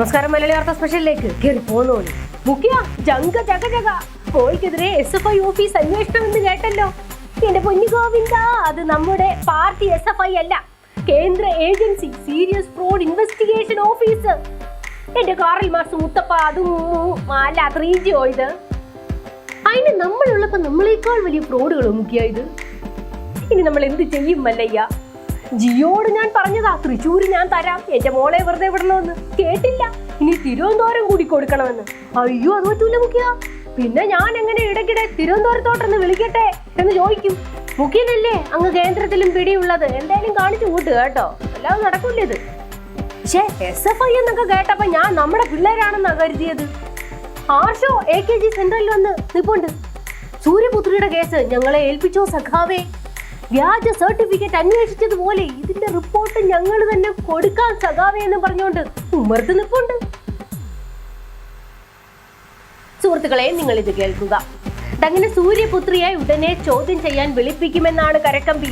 നമസ്കാരം മലയാളി വാർത്ത സ്പെഷ്യലിലേക്ക്. കയറി പോന്നോളി മുഖ്യ ജങ്ക ജഗ ജഗ. കോഴിക്കെതിരെ എസ് എഫ് ഐ ഓഫീസ് അന്വേഷണം എന്ന് കേട്ടല്ലോ. എന്റെ പൊന്നു ഗോവിന്ദ അത് നമ്മുടെ പാർട്ടി എസ് എഫ് ഐ അല്ല. കേന്ദ്ര agency serious fraud investigation office. എന്റെ കാറിൽ മാസം മുത്തപ്പ അതും അല്ല ത്രീ ജിയോ ഇത്. അതിന് നമ്മളുള്ളപ്പോ നമ്മളേക്കാൾ വലിയ ഫ്രോഡുകളോ മുഖ്യ ഇത്? ഇനി നമ്മൾ എന്ത് ചെയ്യും മല്ലയ്യ? ജിയോട് ഞാൻ പറഞ്ഞതാ തൃശ്ശൂര് ഞാൻ തരാം. എന്റെ മോളെ വെറുതെ വിടണമെന്ന്. കേട്ടില്ല. ഇനി തിരുവനന്തപുരം കൂടി കൊടുക്കണമെന്ന്. അയ്യോ അത് പറ്റൂല മുഖ്യ. പിന്നെ ഞാൻ എങ്ങനെ ഇടയ്ക്കിടെ തിരുവനന്തപുരത്തോട്ടൊന്ന് വിളിക്കട്ടെ എന്ന് ചോദിക്കും. മുഖ്യനല്ലേ അങ്ങ് കേന്ദ്രത്തിലും പിടിയുള്ളത്? എന്തായാലും കാണിച്ചു കൂട്ട് കേട്ടോ. അല്ലാതെ നടക്കൂല ഇത്? പക്ഷേ എസ് എഫ് ഐ എന്നൊക്കെ കേട്ടപ്പോ ഞാൻ നമ്മുടെ പിള്ളേരാണെന്നാ കരുതിയത്. ആർഷോ എ കെ ജി സെന്ററിൽ വന്ന് നിപ്പുണ്ട്. സൂര്യപുത്രിയുടെ കേസ് ഞങ്ങളെ ഏൽപ്പിച്ചോ സഖാവേ? വ്യാജ സർട്ടിഫിക്കറ്റ് അന്വേഷിച്ചതുപോലെ ഇതിന്റെ റിപ്പോർട്ട് ഞങ്ങൾ തന്നെ കൊടുക്കാൻ സഖാവേ എന്ന് പറഞ്ഞുകൊണ്ട് ഉമ്മർത്ത് നിൽപ്പുണ്ട് സുഹൃത്തുക്കളെ നിങ്ങൾ ഇത് കേൾക്കുക. തങ്ങനെ സൂര്യപുത്രിയെ ഉടനെ ചോദ്യം ചെയ്യാൻ വിളിപ്പിക്കുമെന്നാണ് കരക്കമ്പി.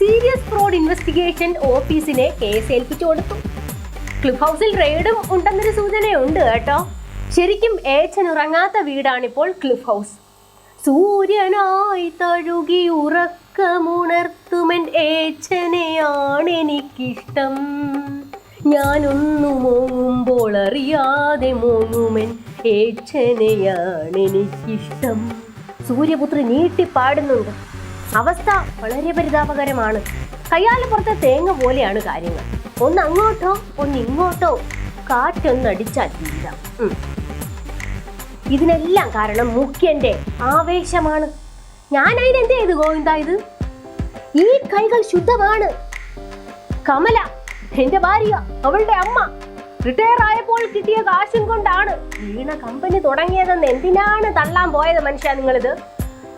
സീരിയസ് ഫ്രോഡ് ഇൻവെസ്റ്റിഗേഷൻ ഓഫീസിനെ കേസ് ഏൽപ്പിച്ചു കൊടുത്തു. ക്ലിഫ് ഹൗസിൽ റെയ്ഡും ഉണ്ടെന്നൊരു സൂചനയുണ്ട് കേട്ടോ. ശരിക്കും ഏച്ചൻ ഉറങ്ങാത്ത വീടാണിപ്പോൾ ക്ലിഫ് ഹൗസ്. സൂര്യനായി തഴുകി ഉറക്കമുണർത്തുമൻ ഏച്ചനെയാണ് എനിക്കിഷ്ടം. ഞാനൊന്നു മോങ്ങുമ്പോൾ അറിയാതെ മോങ്ങുമൻ ഏച്ചനെയാണ് എനിക്കിഷ്ടം. സൂര്യപുത്രി നീട്ടിപ്പാടുന്നുണ്ട്. അവസ്ഥ വളരെ പരിതാപകരമാണ്. കയ്യാലപ്പുറത്തെ തേങ്ങ പോലെയാണ് കാര്യങ്ങൾ. ഒന്ന് അങ്ങോട്ടോ ഒന്ന് ഇങ്ങോട്ടോ കാറ്റൊന്നടിച്ചാൽ തീരാം. ഇതിനെല്ലാം കാരണം മുഖ്യന്റെ ആവേശമാണ്. ഞാൻ അതിനെന്ത് ചെയ്തു ഗോവിന്ദ ഇത്? ഈ കൈകൾ ശുദ്ധമാണ്. കമല എന്റെ ഭാര്യ അവളുടെ അമ്മ റിട്ടയർ ആയപ്പോൾ കിട്ടിയ കാശും കൊണ്ടാണ് വീണ കമ്പനി തുടങ്ങിയതെന്ന് എന്തിനാണ് തള്ളാൻ പോയത് മനുഷ്യ നിങ്ങളിത്?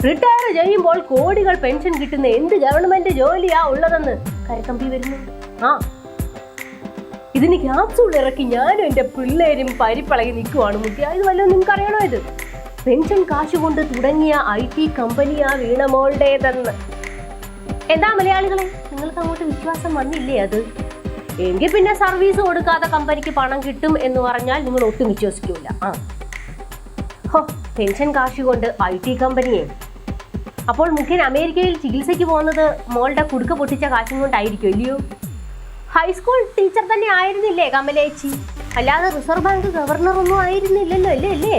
റിട്ടയർ ചെയ്യുമ്പോൾ കോടികൾ പെൻഷൻ കിട്ടുന്ന എന്ത് ഗവൺമെന്റ് ജോലിയാ ഉള്ളതെന്ന് കരക്കമ്പി വരുന്നുണ്ട് ആ. ഇതിന് ക്യാപ്സൂൾ ഇറക്കി ഞാനും എന്റെ പിള്ളേരും പരിപ്പളകി നിൽക്കുവാണ് മുഖ്യ. ഇത് വല്ലതും നിങ്ങൾക്ക് അറിയണോ ഇത്? പെൻഷൻ കാശ് കൊണ്ട് തുടങ്ങിയ ഐ ടി കമ്പനിയാ വീണമോളുടേതെന്ന്. എന്താ മലയാളികളെ? നിങ്ങൾക്ക് അങ്ങോട്ട് വിശ്വാസം വന്നില്ലേ അത്? എങ്കിൽ പിന്നെ സർവീസ് കൊടുക്കാതെ കമ്പനിക്ക് പണം കിട്ടും എന്ന് പറഞ്ഞാൽ നിങ്ങൾ ഒട്ടും വിശ്വസിക്കൂല. ആ. ഹോ പെൻഷൻ കാശ് കൊണ്ട് ഐ ടി കമ്പനിയെ. അപ്പോൾ മുഖ്യൻ അമേരിക്കയിൽ ചികിത്സയ്ക്ക് പോകുന്നത് മോളുടെ കുടുക്ക പൊട്ടിച്ച കാശും കൊണ്ടായിരിക്കും ഇല്ലയോ ഹൈസ്കൂൾ ടീച്ചർ തന്നെ ആയിരുന്നില്ലേ കമലേച്ചി? അല്ലാതെ റിസർവ് ബാങ്ക് ഗവർണർ ഒന്നും ആയിരുന്നില്ലല്ലോ അല്ലേ അല്ലേ?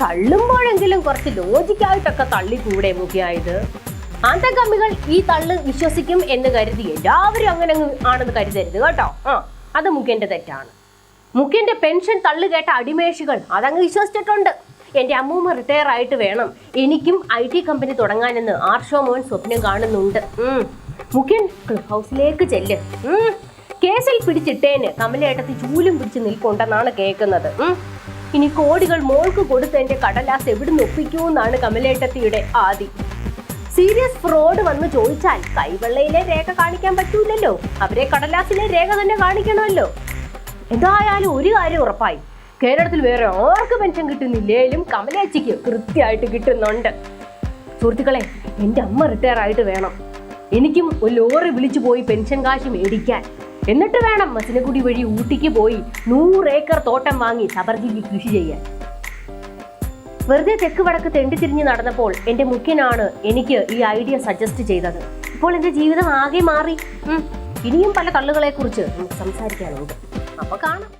തള്ളുമ്പോഴെങ്കിലും കുറച്ച് ലോജിക്കായിട്ടൊക്കെ തള്ളിക്കൂടെ മുഖ്യായത്? കമ്പികൾ ഈ തള്ള് വിശ്വസിക്കും എന്ന് കരുതി എല്ലാവരും അങ്ങനെ ആണെന്ന് കരുതരുത് കേട്ടോ. ആ അത് മുഖ്യന്റെ തെറ്റാണ്. മുഖ്യന്റെ പെൻഷൻ തള്ളു കേട്ട അടിമേഷികൾ അതങ്ങ് വിശ്വസിച്ചിട്ടുണ്ട്. എന്റെ അമ്മൂമ്മ റിട്ടയർ ആയിട്ട് വേണം. എനിക്കും ഐ ടി കമ്പനി തുടങ്ങാനെന്ന് ആർഷോ മോൻ സ്വപ്നം കാണുന്നുണ്ട്. മുഖ്യൻ ക്ലബ് ഹൗസിലേക്ക് ചെല്ല്. കേസിൽ പിടിച്ചിട്ടേന് കമലേട്ടത്തി ചൂലും പിടിച്ച് നിൽപ്പുണ്ടെന്നാണ് കേൾക്കുന്നത്. ഇനി കോടികൾ മോൾക്ക് കൊടുത്ത് എന്റെ കടലാസ് എവിടുന്ന് ഒപ്പിക്കൂന്നാണ് കമലേട്ടത്തിയുടെ ആദി. സീരിയസ് ഫ്രോഡ് വന്ന് ചോദിച്ചാൽ കൈവെള്ളയിലെ രേഖ കാണിക്കാൻ പറ്റൂലല്ലോ. അവരെ കടലാസിലെ രേഖ തന്നെ കാണിക്കണമല്ലോ. എന്തായാലും ഒരു കാര്യം ഉറപ്പായി. കേരളത്തിൽ വേറെ ആർക്ക് പെൻഷൻ കിട്ടുന്നില്ലേലും കമലേച്ചിക്ക് കൃത്യമായിട്ട് കിട്ടുന്നുണ്ട്. സുഹൃത്തുക്കളെ എന്റെ അമ്മ റിട്ടയർ ആയിട്ട് വേണം. എനിക്കും ഒരു ലോറി വിളിച്ചു പോയി പെൻഷൻ കാശ് മേടിക്കാൻ. എന്നിട്ട് വേണം മസിനക്കുടി വഴി ഊട്ടിക്ക് പോയി നൂറ് ഏക്കർ തോട്ടം വാങ്ങി സബർജിക്ക് കൃഷി ചെയ്യാൻ. വെറുതെ തെക്ക് വടക്ക് തെണ്ടിത്തിരിഞ്ഞ് നടന്നപ്പോൾ എന്റെ മുഖ്യനാണ് എനിക്ക് ഈ ഐഡിയ സജസ്റ്റ് ചെയ്തത്. ഇപ്പോൾ എന്റെ ജീവിതം ആകെ മാറി. ഇനിയും പല കള്ളുകളെ കുറിച്ച് നമുക്ക് സംസാരിക്കാനുണ്ട്. അപ്പൊ കാണാം.